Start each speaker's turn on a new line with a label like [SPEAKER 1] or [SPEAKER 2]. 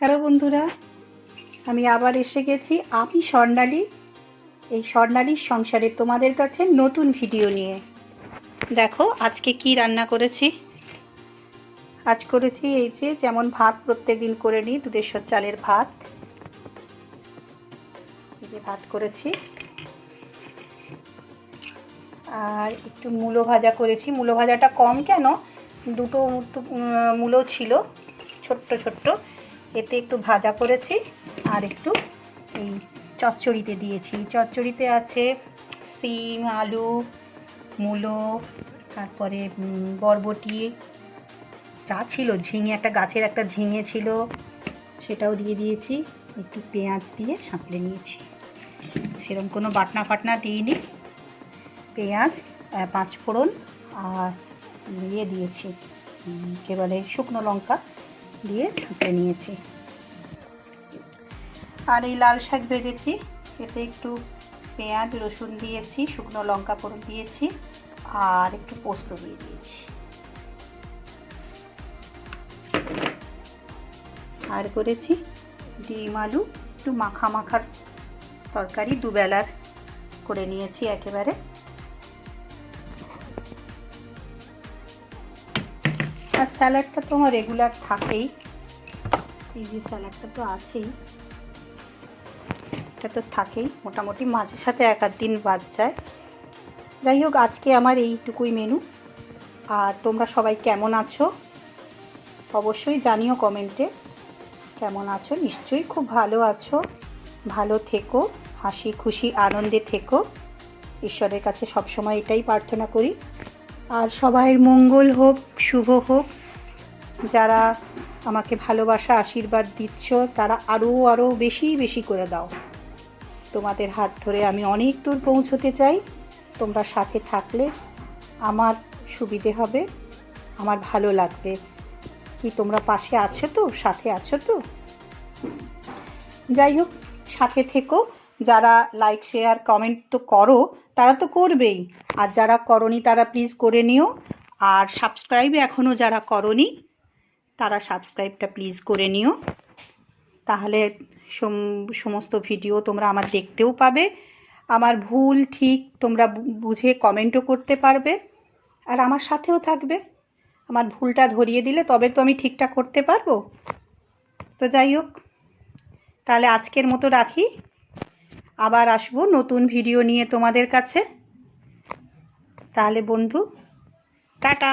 [SPEAKER 1] Hello বন্ধুরা, আমি আবার এসে গেছি আমি স্বর্ণালী। এই স্বর্ণালীর সংসারে তোমাদের কাছে নতুন ভিডিও নিয়ে। দেখো, আজকে কি রান্না করেছি? আজ করেছি এই যে যেমন ভাত প্রত্যেক দিন করে নিই, দুধেশ্বর চালের ভাত। এই যে ভাত করেছি। আর একটু মূলো ভাজা করেছি। মূলো ভাজাটা কম কেন? দুটো মূলো ছিল, ছোট্ট ছোট্ট। এতে একটু ভাজা করেছি আর একটু এই চচ্চড়িতে দিয়েছি। চচ্চড়িতে আছে সিম আলু মূলো তারপরে বরবটি যা ছিল ঝিঙে একটা গাছের একটা ঝিঙে ছিল সেটাও দিয়ে দিয়েছি। একটু পেঁয়াজ দিয়ে সাঁতলে নিয়েছি। সেরকম কোনো বাটনা ফাটনা দিইনি। পেঁয়াজ আহ, পাঁচ ফোড়ন আর ইয়ে দিয়েছি কে বলে শুকনো লঙ্কা। দিয়ে ছাঁকড়ে নিয়েছি। আর এই লাল শাক ভেজেছি। এতে একটু পেঁয়াজ, রসুন দিয়েছি, শুকনো লঙ্কা ফোড়ন দিয়েছি, আর একটু পোস্ত দিয়ে দিয়েছি। আর করেছি ডিম, আলু, একটু মাখা মাখার তরকারি, দুবেলার করে নিয়েছি একেবারে। আর স্যালাডটা তো আমার রেগুলার থাকেই। এই যে স্যালাডটা তো আছেই। এটা তো থাকেই, মোটামুটি মাঝে সাথে এক আধ দিন বাদ যায়। যাই হোক, আজকে আমার এইটুকুই মেনু আর তোমরা সবাই কেমন আছো? অবশ্যই জানিও কমেন্টে। কেমন আছো? নিশ্চয়ই খুব ভালো আছো। ভালো থেকো, হাসি খুশি, আনন্দে থেকো। ঈশ্বরের কাছে সবসময় এটাই প্রার্থনা করি। আর সবাইয়ের মঙ্গল হোক, শুভ হোক। যারা আমাকে ভালোবাসা, আশীর্বাদ দিচ্ছ, তারা আরও আরও বেশি বেশি করে দাও। তোমাদের হাত ধরে আমি অনেক দূর পৌঁছতে চাই। তোমরা সাথে থাকলে আমার সুবিধে হবে, আমার ভালো লাগবে। কি তোমরা পাশে আছো তো? সাথে আছো তো? যাই হোক, সাথে থেকো। যারা লাইক শেয়ার কমেন্ট তো করো, তারা তো করবেই। আর যারা করনি তারা প্লিজ করে নিও। আর সাবস্ক্রাইব এখনও যারা করনি, তারা সাবস্ক্রাইবটা প্লিজ করে নিও। তাহলে সমস্ত ভিডিও তোমরা আমার দেখতেও পাবে। আমার ভুল ঠিক তোমরা বুঝে কমেন্টও করতে পারবে। আর আমার সাথেও থাকবে। আমার ভুলটা ধরিয়ে দিলে তবে তো আমি ঠিকঠাক করতে পারব। তো যাই হোক, তাহলে আজকের মতো রাখি। আবার আসব নতুন ভিডিও নিয়ে তোমাদের কাছে। তাহলে বন্ধু টাটা।